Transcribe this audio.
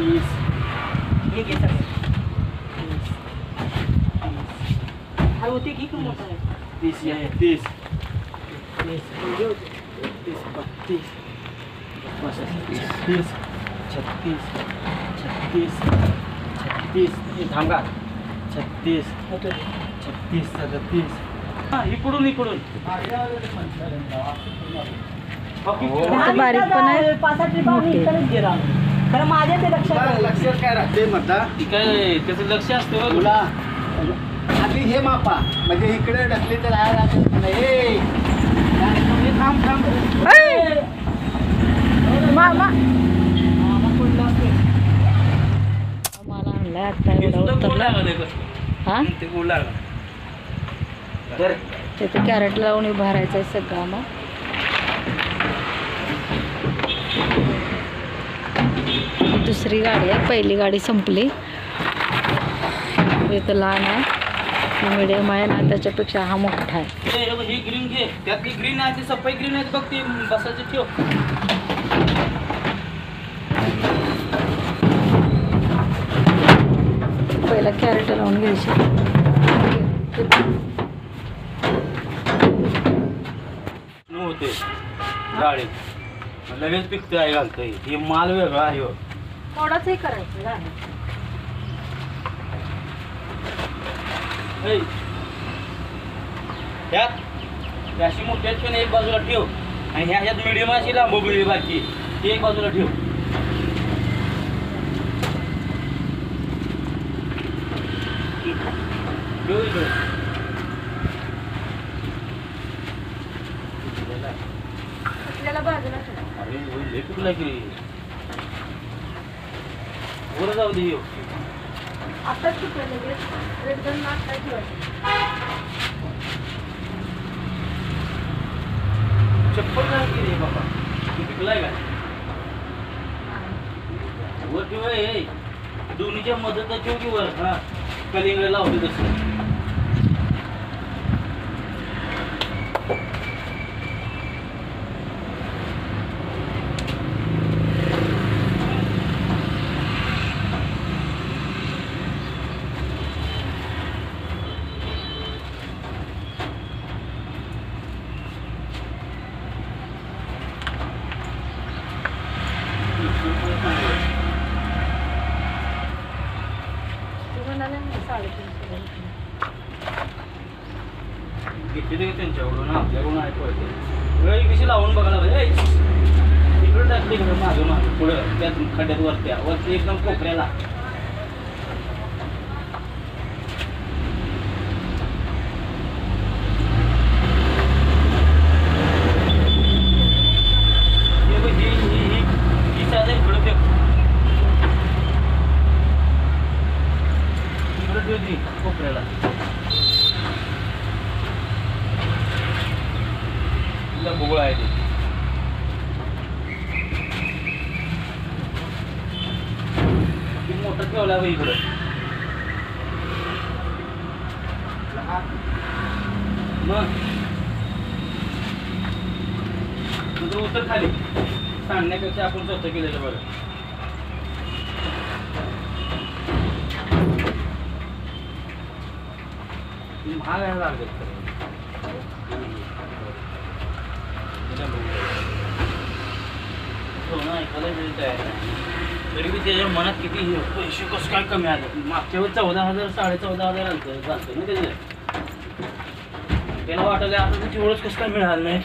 तीस हे घे सगळं. तीस हा होते की खूप मोठा आहे? तीस ये तीस तीस तीस बत्तीस छत्तीस छत्तीस छत्तीस छत्तीस हे थांबा. छत्तीस. छत्तीस सदतीस हा इकडून इकडून. बारीक पण आहे. खरं माझ्या ते लक्षात आलं. लक्षात काय राहते म्हणता ती काय त्याचं लक्ष असतं. तुला आधी हे मापा म्हणजे इकडे ढकली तर आहे राहते नाही हे. हे थांब थांब ऐ! मा- मा- मला आणलाय आता एवढा उतरला. हा ते गोड लागलं तर तिथे कॅरेट लावून उभा राहायचं आहे सगळं मग दुसरी गाडी आहे. पहिली गाडी संपली. इथं लहान आहे. मिडियम आहे ना त्याच्यापेक्षा हा मोठा आहे. हे ग्रीन घे. त्यातली ग्रीन आहे ती सफाई ग्रीन आहे. बघ ती बसायची ठेव. पहिला कॅरेट लावून घ्यायची. होते. लगेच पिकते आहे घालतंय हे माल वेगळा आहे हो. थोडंसं हे करायचं झालं. ऐ. ह्यात ही अशी मोठी आहेत की नाही, एक बाजूला ठेव आणि ह्या ह्यात मिडियम अशी लांब बिळी बाकी ती एक बाजूला ठेव ठेव इकडे. आपल्याला बाजूला ठेवा. जाऊ दे. आताच लगेच चप्पल नाही की रे बाबा. तू पिकलाय का? वर ठेव हे. दोन्हीच्या मदत ठेव की वर. हा. कलिंगड लावते तसं. घेतले ते त्यांच्याकडून आपल्याकडून ऐकू येते वेळ कशी लावून बघायला पाहिजे ए, इकडं टाकते इकडं मागं मागं. पुढं त्यात खड्ड्यात वरत्या वरती एकदम कोपऱ्याला हे बघ, ही ही ही ही साधं इकडं ठेव इकडं ठेव ती कोपऱ्याला तुला भोगळ आहे ते. मोठं ठेवला बघ इकडं. मग. तुझं उतर खाली. सांगण्यापेक्षा आपण स्वतः केलेलं बरं. महाग आहे लागत सोनं ऐकायला मिळत आहे तरी मी त्याच्या मनात किती हे, पैसे कसं काय कमी आलं? मागच्या वेळेस चौदा हजार साडे चौदा हजार आलं चालतं ना त्याचं. त्याला वाटलं आता तेवढंच कसं काय मिळालं नाही.